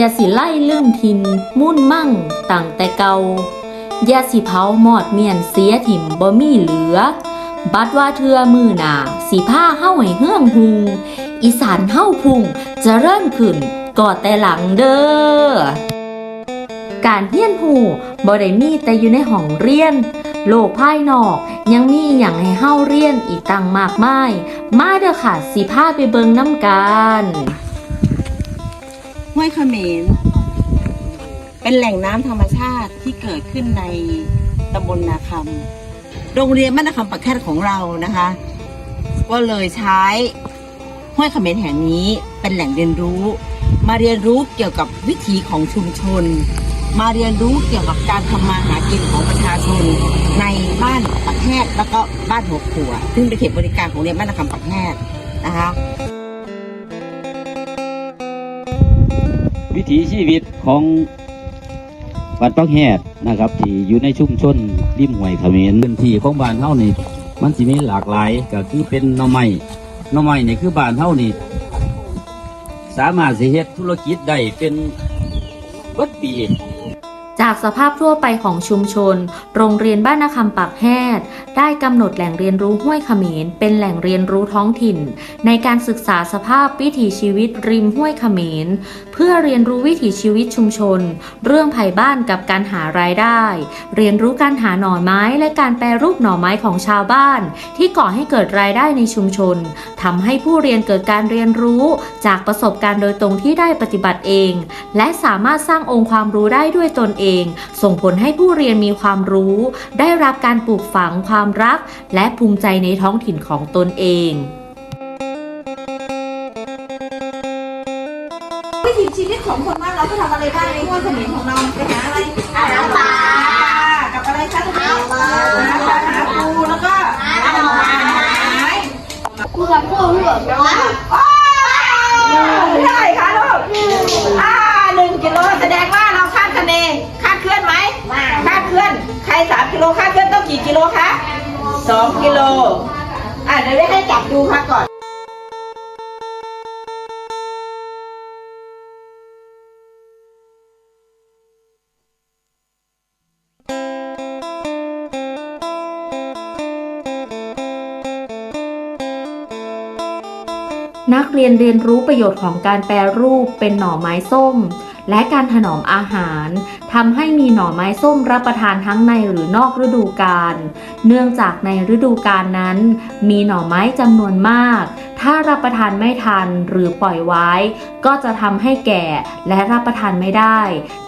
อย่าสิไล่ลืมทิน มุ่นมั่งตั้งแต่เกาอย่าสิเผาหมอดเมียนเสียถิ่มบ่มีเหลือ บัดว่าเทือมือหนาสีผ้าเฮ้าให้เฮืองหุง อีสานเฮ้าพุงจะเริ่มขึ้นก่อแต่หลังเด้อการเฮียนหูบ่ได้มีแต่อยู่ในห้องเรียน โลกภายนอกยังมีอย่างให้เฮ้าเรียนอีกตั้งมากมาย มาเด้อค่ะสิพาไปเบิงน้ำกัน ห้วยเขมรเป็นแหล่งน้ำธรรมชาติที่เกิดขึ้นในตำบลนาคำโรงเรียนบ้านนาคำปักแคตของเรานะคะ ก็เลยใช้ห้วยเขมรแห่งนี้เป็นแหล่งเรียนรู้ มาเรียนรู้เกี่ยวกับวิถีของชุมชน มาเรียนรู้เกี่ยวกับการทำมาหากินของประชาชนในบ้านปักแคตแล้วก็บ้านหัวขัวซึ่งเป็นเขตบริการของโรงเรียนบ้านนาคำปักแคตนะคะ วิถีชีวิตของวัดปังแหดนะครับที่อยู่ในชุมชนริมห้วยเขมรพื้นที่ของบ้านเฮานี่มันสิมีหลากหลายก็คือเป็นหน่อไม้หน่อไม้นี่คือบ้านเฮานี่สามารถสิเฮ็ดธุรกิจได้เป็นเบิดปี จากสภาพทั่วไปของชุมชน โรงเรียนบ้านนาคำปากแฮดได้กำหนดแหล่งเรียนรู้ห้วยเขมรเป็นแหล่งเรียนรู้ท้องถิ่น ในการศึกษาสภาพวิถีชีวิตริมห้วยเขมรเพื่อเรียนรู้วิถีชีวิตชุมชน เรื่องภัยบ้านกับการหารายได้ เรียนรู้การหาหน่อไม้และการแปรรูปหน่อไม้ของชาวบ้าน ที่ก่อให้เกิดรายได้ในชุมชนทำให้ผู้เรียนเกิดการเรียนรู้จากประสบการณ์โดยตรงที่ได้ปฏิบัติเอง และสามารถสร้างองค์ความรู้ได้ด้วยตนเองส่งผลให้ผู้เรียนมีความรู้ ได้รับการปลูกฝังความรัก และภูมิใจในท้องถิ่นของตนเองวิถีชีวิตของคนบ้านเราก็ทำอะไรบ้างในห้วยเขมรของเราไปหาอะไรหาปลา สองกิโล อะเดี๋ยวได้ให้จับดูค่ะก่อนนักเรียนเรียนรู้ประโยชน์ของการแปรรูปเป็นหน่อไม้ส้ม และการถนอมอาหารทำให้มีหน่อไม้ส้มรับประทานทั้งในหรือนอกฤดูกาลเนื่องจากในฤดูกาลนั้น มีหน่อไม้จำนวนมาก ถ้ารับประทานไม่ทันหรือปล่อยไว้ ก็จะทำให้แก่และรับประทานไม่ได้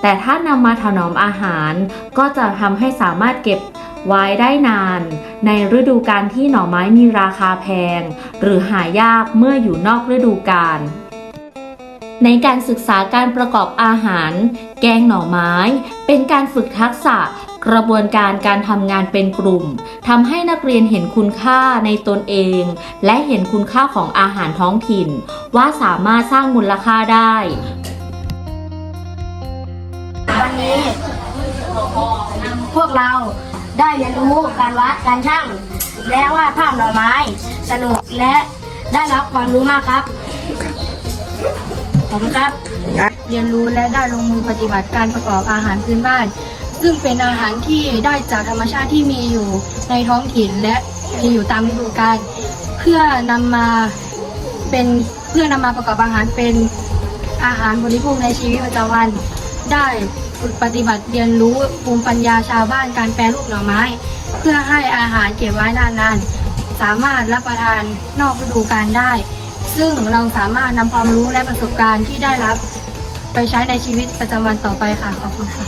แต่ถ้านำมาถนอมอาหาร ก็จะทำให้สามารถเก็บไว้ได้นาน ในฤดูกาลที่หน่อไม้มีราคาแพง หรือหายากเมื่ออยู่นอกฤดูกาล ในการศึกษาการประกอบอาหาร แกงหน่อไม้ เป็นการฝึกทักษะ กระบวนการการทำงานเป็นกลุ่มทำให้นักเรียนเห็นคุณค่าในตนเอง และเห็นคุณค่าของอาหารท้องถิ่น ว่าสามารถสร้างมูลค่าได้ วันนี้ พวกเราได้เรียนรู้การวัดการช่าง และวาดภาพหน่อไม้ สนุกและได้รับความรู้มากครับ ผมครับ เรียนรู้และได้ลงมือปฏิบัติการประกอบอาหารพื้นบ้าน ซึ่งเป็นอาหารที่ได้จากธรรมชาติที่มีอยู่ในท้องถิ่นและมีอยู่ตามฤดูกาลเพื่อนำมาเป็นเพื่อนำมาประกอบอาหารเป็นอาหารบริโภคในชีวิตประจำวัน ได้ฝึกปฏิบัติเรียนรู้ภูมิปัญญาชาวบ้านการแปรรูปหน่อไม้ เพื่อให้อาหารเก็บไว้นานๆสามารถรับประทานนอกฤดูกาลได้ ซึ่งเราสามารถนำความรู้และประสบการณ์ที่ได้รับไปใช้ในชีวิตประจำวันต่อไปค่ะ ขอบคุณค่ะ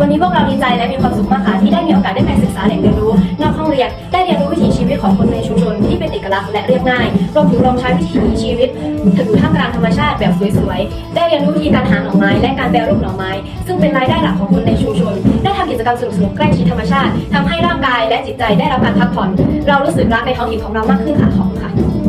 วันนี้พวกเราดีใจและมีความสุขมากค่ะที่ได้มีโอกาสได้ไปศึกษาแหล่งเรียนรู้นอกห้องเรียนได้เรียนรู้วิถีชีวิตของคนในชุมชนที่เป็นเอกลักษณ์และเรียบง่ายรวมถึงลองใช้วิถีชีวิตอยู่ท่ามกลางธรรมชาติแบบสวยๆได้เรียนรู้วิธีการหาหน่อไม้และการแปรรูปหน่อไม้ ซึ่งเป็นรายได้หลักของคนในชุมชน ได้ทำกิจกรรมสนุกๆใกล้ชิดธรรมชาติทำให้ร่างกายและจิตใจได้รับการพักผ่อน เรารู้สึกรักในท้องถิ่นของเรามากขึ้นค่ะขอบคุณค่ะ